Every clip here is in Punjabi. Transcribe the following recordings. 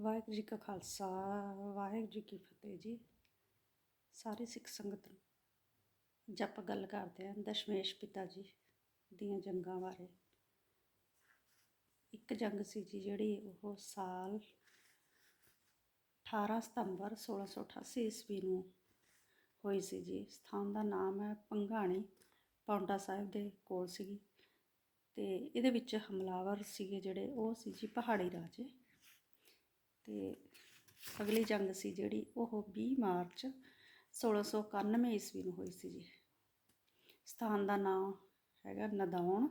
ਵਾਹਿਗੁਰੂ ਜੀ ਕਾ ਖਾਲਸਾ, ਵਾਹਿਗੁਰੂ ਜੀ ਕੀ ਫਤਿਹ ਜੀ। ਸਾਰੇ ਸਿੱਖ ਸੰਗਤ ਨੂੰ ਅੱਜ ਆਪਾਂ ਗੱਲ ਕਰਦੇ ਹਾਂ ਦਸ਼ਮੇਸ਼ ਪਿਤਾ ਜੀ ਦੀਆਂ ਜੰਗਾਂ ਬਾਰੇ। ਇੱਕ ਜੰਗ ਸੀ ਜੀ ਜਿਹੜੀ ਉਹ ਸਾਲ 18 ਸਤੰਬਰ 1688 ਈਸਵੀ ਨੂੰ ਹੋਈ ਸੀ ਜੀ। ਸਥਾਨ ਦਾ ਨਾਮ ਹੈ ਪੰਘਾਣੀ ਪੌਂਟਾ ਸਾਹਿਬ ਦੇ ਕੋਲ ਸੀਗੀ। ਤੇ ਇਹਦੇ ਵਿੱਚ ਹਮਲਾਵਰ ਸੀਗੇ ਜਿਹੜੇ, ਉਹ ਸੀ ਜੀ ਪਹਾੜੀ ਰਾਜੇ। ਤੇ ਅਗਲੀ ਜੰਗ ਸੀ ਜਿਹੜੀ ਉਹ 20 ਮਾਰਚ 1691 ਈਸਵੀ ਨੂੰ ਹੋਈ ਸੀ ਜੀ। ਸਥਾਨ ਦਾ ਨਾਮ ਹੈਗਾ ਨਦੌਣ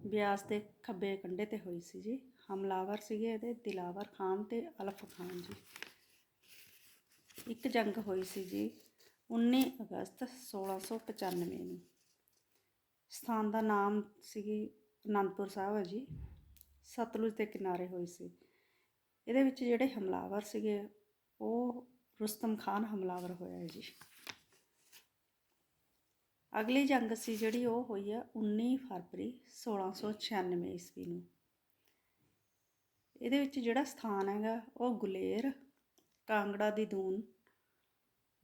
ਬਿਆਸ ਦੇ ਖੱਬੇ ਕੰਢੇ ਤੇ ਹੋਈ ਸੀ ਜੀ। ਹਮਲਾਵਰ ਸੀਗੇ ਇਹਦੇ, ਦਿਲਾਵਰ ਖਾਨ ਤੇ ਅਲਫ ਖਾਨ ਜੀ। ਇੱਕ ਜੰਗ ਹੋਈ ਸੀ ਜੀ 19 ਅਗਸਤ 1695 ਨੂੰ। ਸਥਾਨ ਦਾ ਨਾਮ ਸੀਗੀ ਅਨੰਦਪੁਰ ਸਾਹਿਬ ਹੈ ਜੀ। ਸਤਲੁਜ ਦੇ ਕਿਨਾਰੇ ਹੋਈ ਸੀ। ਇਹਦੇ ਵਿੱਚ ਜਿਹੜੇ ਹਮਲਾਵਰ ਸੀਗੇ, ਉਹ ਰੁਸਤਮ ਖਾਨ ਹਮਲਾਵਰ ਹੋਇਆ ਹੈ ਜੀ। ਅਗਲੀ ਜੰਗ ਸੀ ਜਿਹੜੀ ਉਹ ਹੋਈ ਆ 19 ਫਰਵਰੀ 1696 ਈਸਵੀ ਨੂੰ। ਇਹਦੇ ਵਿੱਚ ਜਿਹੜਾ ਸਥਾਨ ਹੈਗਾ, ਉਹ ਗੁਲੇਰ, ਕਾਂਗੜਾ ਦੀ ਦੂਨ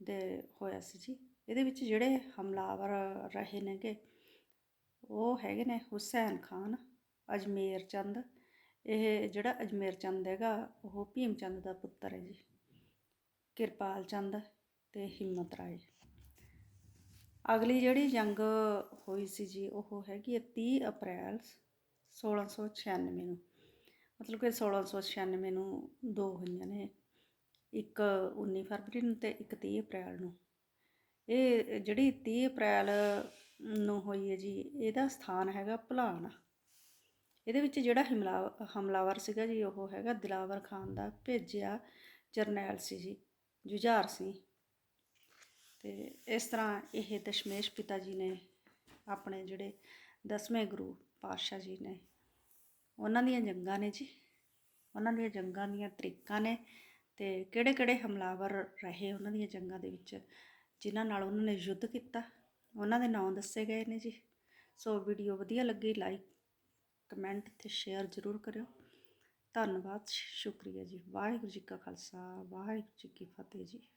ਦੇ ਹੋਇਆ ਸੀ ਜੀ। ਇਹਦੇ ਵਿੱਚ ਜਿਹੜੇ ਹਮਲਾਵਰ ਰਹੇ ਨੇਗੇ, ਉਹ ਹੈਗੇ ਨੇ ਹੁਸੈਨ ਖਾਨ, ਅਜਮੇਰ ਚੰਦ ਇਹ ਜਿਹੜਾ ਅਜਮੇਰ ਚੰਦ ਹੈਗਾ, ਉਹ ਭੀਮ ਚੰਦ ਦਾ ਪੁੱਤਰ ਹੈ ਜੀ। ਕਿਰਪਾਲ ਚੰਦ ਤੇ ਹਿੰਮਤ ਰਾਏ। ਅਗਲੀ ਜਿਹੜੀ ਜੰਗ ਹੋਈ ਸੀ ਜੀ, ਉਹ ਹੈਗੀ ਹੈ 30 ਅਪ੍ਰੈਲ 1696 ਨੂੰ। ਮਤਲਬ ਕਿ 1696 ਨੂੰ ਦੋ ਹੋਈਆਂ ਨੇ, ਇੱਕ 19 ਫਰਵਰੀ ਨੂੰ ਤੇ ਇੱਕ 30 ਅਪ੍ਰੈਲ ਨੂੰ। ਇਹ ਜਿਹੜੀ 30 ਅਪ੍ਰੈਲ ਨੂੰ ਹੋਈ ਹੈ ਜੀ, ਇਹਦਾ ਸਥਾਨ ਹੈਗਾ ਭਲਾਣਾ। ਇਹਦੇ ਵਿੱਚ ਜਿਹੜਾ ਹਮਲਾ, ਹਮਲਾਵਰ ਸੀਗਾ ਜੀ, ਉਹ ਹੈਗਾ ਦਿਲਾਵਰ ਖਾਨ ਦਾ ਭੇਜਿਆ ਜਰਨੈਲ ਸੀ ਜੀ, ਜੁਝਾਰ ਸਿੰਘ। ਤੇ ਇਸ ਤਰ੍ਹਾਂ ਇਹ ਦਸ਼ਮੇਸ਼ ਪਿਤਾ ਜੀ ਨੇ ਆਪਣੇ ਜਿਹੜੇ ਦਸਵੇਂ ਗੁਰੂ ਪਾਤਸ਼ਾਹ ਜੀ ਨੇ, ਉਹਨਾਂ ਦੀਆਂ ਜੰਗਾਂ ਨੇ ਜੀ, ਉਹਨਾਂ ਦੀਆਂ ਜੰਗਾਂ ਦੀਆਂ ਤਰੀਕਾਂ ਨੇ ਤੇ ਕਿਹੜੇ ਕਿਹੜੇ ਹਮਲਾਵਰ ਰਹੇ ਉਹਨਾਂ ਦੀਆਂ ਜੰਗਾਂ ਦੇ ਵਿੱਚ, ਜਿਨ੍ਹਾਂ ਨਾਲ ਉਹਨਾਂ ਨੇ ਯੁੱਧ ਕੀਤਾ, ਉਹਨਾਂ ਦੇ ਨਾਮ ਦੱਸੇ ਗਏ ਨੇ ਜੀ। ਸੋ ਵੀਡੀਓ ਵਧੀਆ ਲੱਗੀ, ਲਾਈਕ ਕਮੈਂਟ ਤੇ ਸ਼ੇਅਰ ਜ਼ਰੂਰ ਕਰਿਓ। ਧੰਨਵਾਦ, ਸ਼ੁਕਰੀਆ ਜੀ। ਵਾਹਿਗੁਰੂ ਜੀ ਕਾ ਖਾਲਸਾ, ਵਾਹਿਗੁਰੂ ਜੀ ਕੀ ਫਤਿਹ ਜੀ।